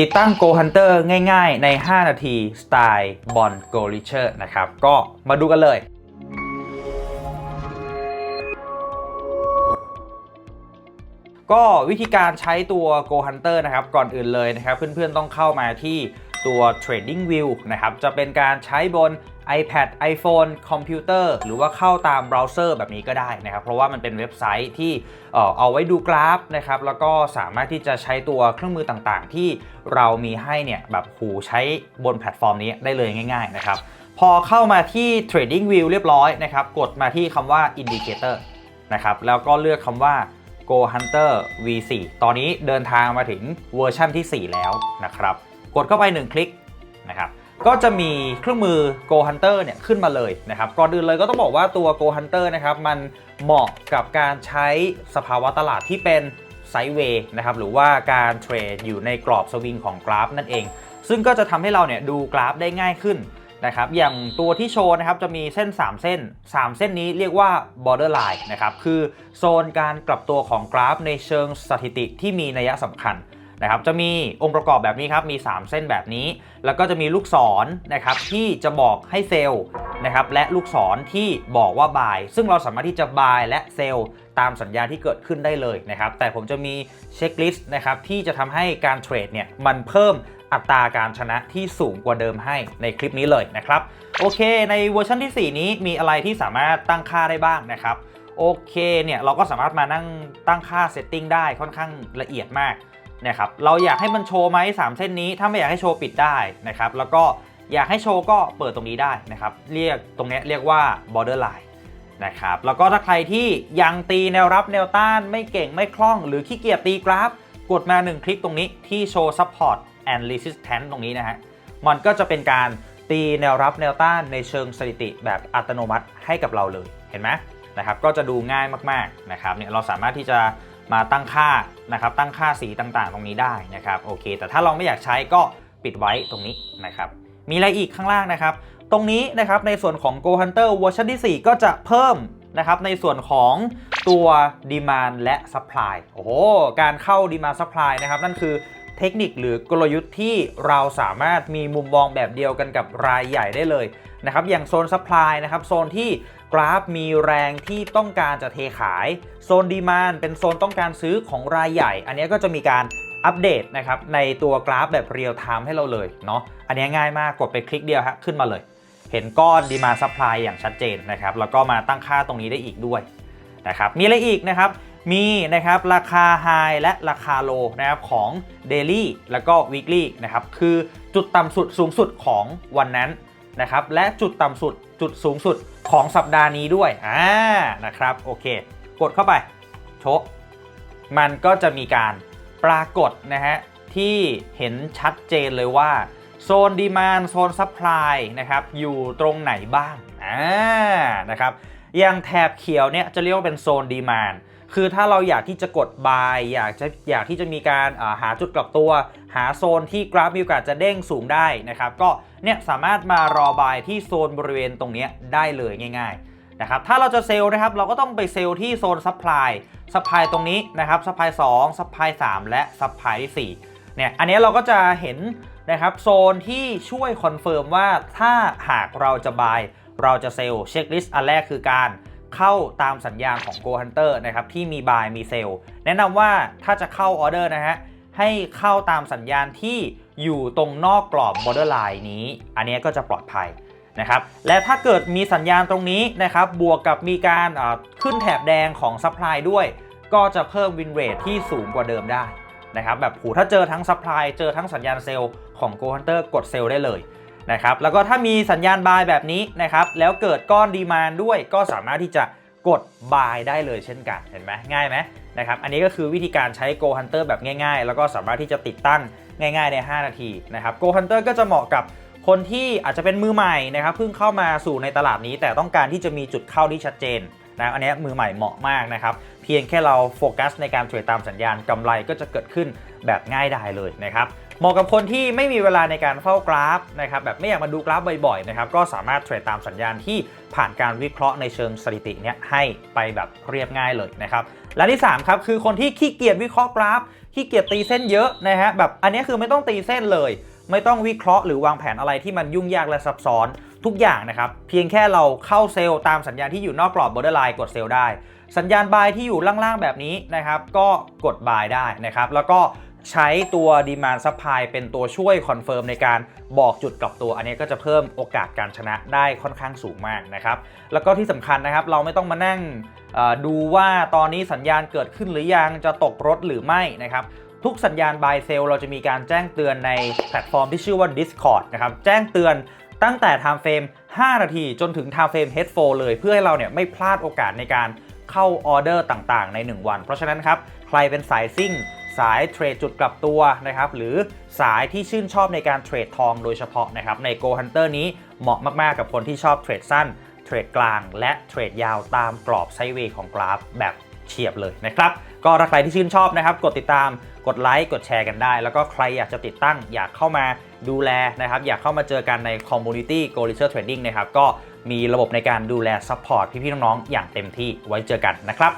ติดตั้ง Go Hunter ง่ายๆ ใน 5 นาทีสไตล์บอล Go r i c h e r นะครับ ก็มาดูกันเลยก็วิธีการใช้ตัว Go Hunter นะครับ ก่อนอื่นเลยนะครับ เพื่อนๆต้องเข้ามาที่ ตัว Trading View นะครับ จะเป็นการใช้บน iPad iPhone คอมพิวเตอร์หรือว่าเข้าตามเบราว์เซอร์แบบนี้ก็ได้นะครับ เพราะว่ามันเป็นเว็บไซต์ที่เออเอาไว้ดูกราฟนะครับ แล้วก็สามารถที่จะใช้ตัวเครื่องมือต่างๆ ที่เรามีให้เนี่ยแบบหูใช้บนแพลตฟอร์มนี้ได้เลยง่าย ๆ นะครับ พอเข้ามาที่ Trading View เรียบร้อยนะครับ กดมาที่คำว่า Indicator นะครับ แล้วก็เลือกคำว่า Go Hunter V4 ตอนนี้เดินทางมาถึงเวอร์ชั่นที่ 4 แล้วนะครับ กดเข้าไป 1 คลิกนะครับก็จะมีเครื่องมือ Go Hunter เนี่ยขึ้นมาเลยนะครับก่อนอื่นเลยก็ต้องบอกว่าตัว Go Hunter นะครับมันเหมาะกับการใช้สภาวะตลาดที่เป็นไซด์เวย์นะครับหรือว่าการเทรดอยู่ในกรอบสวิงของกราฟนั่นเอง ซึ่งก็จะทำให้เราเนี่ยดูกราฟได้ง่ายขึ้นนะครับอย่างตัวที่โชว์นะครับจะมีเส้น 3 เส้น 3 เส้นนี้เรียกว่า borderline นะครับคือโซนการกลับตัวของกราฟในเชิงสถิติที่มีนัยสำคัญ นะครับจะมีองค์ประกอบแบบนี้ครับมี 3 เส้นแบบนี้ แล้วก็จะมีลูกศรนะครับที่จะบอกให้เซลล์นะครับและลูกศรที่บอกว่า buy ซึ่งเราสามารถที่จะ buy และเซลล์ตามสัญญาที่เกิดขึ้นได้เลยนะครับแต่ผมจะมีเช็คลิสต์นะครับที่จะทำให้การเทรดเนี่ยมันเพิ่มอัตราการชนะที่สูงกว่าเดิมให้ในคลิปนี้เลยนะครับโอเค ในเวอร์ชันที่ 4 นี้มีอะไรที่สามารถตั้งค่าได้บ้างนะครับโอเคเนี่ยเราก็สามารถมานั่งตั้งค่าเซตติ้งได้ค่อนข้างละเอียดมาก นะครับเราอยากให้มันโชว์ไหม3เส้นนี้ ถ้าไม่อยากให้โชว์ปิดได้นะครับแล้วก็อยากให้โชว์ก็เปิดตรงนี้ได้นะครับเรียกตรงนี้เรียกว่า borderline นะครับแล้วก็ถ้าใครที่ยังตีแนวรับแนวต้านไม่เก่งไม่คล่อง หรือขี้เกียจตีกราฟ กดมา 1 คลิกตรงนี้ที่โชว์ support and resistance ตรงนี้นะฮะมันก็จะเป็นการตีแนวรับแนวต้านในเชิงสถิติแบบอัตโนมัติให้กับเราเลยเห็นไหมนะครับก็จะดูง่ายมากๆนะครับเนี่ยเราสามารถที่จะ มาตั้งค่านะครับตั้งค่าสีต่างๆ ตรงนี้ได้นะครับโอเค แต่ถ้าเราไม่อยากใช้ก็ปิดไว้ตรงนี้นะครับมีอะไรอีกข้างล่างนะครับ ตรงนี้นะครับในส่วนของ Go Hunter เวอร์ชันที่ 4 ก็จะเพิ่มนะครับในส่วนของตัว Demand และ Supply โอ้โหการเข้า Demand Supply นะครับนั่นคือเทคนิคหรือกลยุทธ์ที่เราสามารถมีมุมมองแบบเดียวกันกับรายใหญ่ได้เลยนะครับอย่างโซน Supply นะครับโซนที่ กราฟมีแรงที่ต้องการจะเทขาย โซนดีมานเป็นโซนต้องการซื้อของรายใหญ่ อันนี้ก็จะมีการอัปเดตนะครับในตัวกราฟแบบเรียลไทม์ให้เราเลยเนาะอันนี้ง่ายมากกดไปคลิกเดียวฮะขึ้นมาเลย เห็นก้อนดีมาซัพพลายอย่างชัดเจนนะครับแล้วก็มาตั้งค่าตรงนี้ได้อีกด้วยนะครับมีอะไรอีกนะครับมีนะครับราคา High และราคา Low นะครับของ Daily แล้วก็ Weekly นะครับคือจุดต่ำสุดสูงสุดของวันนั้น นะครับและจุดต่ำสุดจุดสูงสุดของสัปดาห์นี้ด้วยอ่านะครับโอเค กดเข้าไปโชะมันก็จะมีการปรากฏนะฮะที่เห็นชัดเจนเลยว่าโซนดีมานโซนซัพพลายนะครับอยู่ตรงไหนบ้างอ่านะครับอย่างแถบเขียวเนี่ยจะเรียกว่าเป็นโซนดีมาน คือถ้าเราอยากที่จะกด buy อยากจะอยากที่จะมีการาหาจุดกลับตัว หาโซนที่กราฟมีโอกาสจะเด้งสูงได้นะครับ ก็เนี่ยสามารถมารอบายที่โซนบริเวณตรงนี้ได้เลยง่ายๆนะครับถ้าเราจะเซลล์นะครับเราก็ต้องไปเซลล์ที่โซนซัพพลายซัพพลายตรงนี้นะครับซัพพลาย2ซัพพลาย3และซัพพลายที่4เนี่ยอันนี้เราก็จะเห็นนะครับโซนที่ช่วยคอนเฟิร์มว่าถ้าหากเราจะ buy เราจะเซลล์เช็คลิสต์อันแรกคือการ เข้าตามสัญญาณของ Go Hunter นะครับที่มี buy มี sell แนะนำว่าถ้าจะเข้าออเดอร์นะฮะให้เข้าตามสัญญาณที่อยู่ตรงนอกกรอบ borderline นี้ อันนี้ก็จะปลอดภัยนะครับและถ้าเกิดมีสัญญาณตรงนี้นะครับบวกกับมีการขึ้นแถบแดงของ supply ด้วย ก็จะเพิ่ม win rate ที่สูงกว่าเดิมได้นะครับแบบหูถ้าเจอทั้ง supply เจอทั้งสัญญาณเซลล์ของ Go Hunter กดเซลล์ได้เลย นะครับแล้วก็ถ้ามีสัญญาณบายแบบนี้นะครับแล้วเกิดก้อนดีมานด้วยก็สามารถที่จะกดบายได้เลยเช่นกันเห็นไหมง่ายไหมนะครับอันนี้ก็คือวิธีการใช้ Go Hunter แบบง่ายๆ แล้วก็สามารถที่จะติดตั้งง่ายๆ ใน 5 นาทีนะครับ Go Hunter ก็จะเหมาะกับคนที่อาจจะเป็นมือใหม่นะครับเพิ่งเข้ามาสู่ในตลาดนี้ แต่ต้องการที่จะมีจุดเข้าที่ชัดเจนนะอันนี้มือใหม่เหมาะมากนะครับ เพียงแค่เราโฟกัสในการเทรดตามสัญญาณกำไรก็จะเกิดขึ้นแบบง่ายดายเลยนะครับ เหมาะกับคนที่ไม่มีเวลาในการเฝ้ากราฟนะครับแบบไม่อยากมาดูกราฟบ่อยๆนะครับก็สามารถเทรดตามสัญญาณที่ผ่านการวิเคราะห์ในเชิงสถิติเนี้ยให้ไปแบบเรียบง่ายเลยนะครับและที่3ครับคือคนที่ขี้เกียจวิเคราะห์กราฟขี้เกียจตีเส้นเยอะนะฮะแบบอันนี้คือไม่ต้องตีเส้นเลย ไม่ต้องวิเคราะห์หรือวางแผนอะไรที่มันยุ่งยากและซับซ้อนทุกอย่างนะครับเพียงแค่เราเข้าเซลล์ตามสัญญาณที่อยู่นอกกรอบ borderline กดเซลล์ได้ สัญญาณบายที่อยู่ล่างๆแบบนี้นะครับก็กดบายได้นะครับแล้วก็ ใช้ตัว demand supply เป็นตัวช่วยคอนเฟิร์มในการบอกจุดกลับตัว อันนี้ก็จะเพิ่มโอกาสการชนะได้ค่อนข้างสูงมากนะครับ แล้วก็ที่สำคัญนะครับ เราไม่ต้องมานั่งดูว่าตอนนี้สัญญาณเกิดขึ้นหรือยังจะตกรถหรือไม่นะครับทุกสัญญาณ buy sell เราจะมีการแจ้งเตือนในแพลตฟอร์มที่ชื่อว่า Discord นะครับ แจ้งเตือนตั้งแต่ time frame 5 นาที จนถึง time frame head 4เลย เพื่อให้เราเนี่ยไม่พลาดโอกาสในการเข้าออเดอร์ต่างๆ ใน 1 วัน เพราะฉะนั้นครับ ใครเป็นสายซิ่ง สายเทรดจุดกลับตัวนะครับหรือสายที่ชื่นชอบในการเทรดทองโดยเฉพาะนะครับใน Go Hunter นี้เหมาะมากๆกับคนที่ชอบเทรดสั้น เทรดกลาง และเทรดยาวตามกรอบไซเวย์ของกราฟแบบเฉียบเลยนะครับก็ถ้าใครที่ชื่นชอบนะครับ กดติดตามกดไลค์กดแชร์กันได้ แล้วก็ใครอยากจะติดตั้งอยากเข้ามาดูแลนะครับ อยากเข้ามาเจอกันใน Community Go r e s e a r c h Trading นะครับ ก็มีระบบในการดูแลซัพพอร์ตพี่ๆน้องๆอย่างเต็มที่ไว้เจอกันนะครับ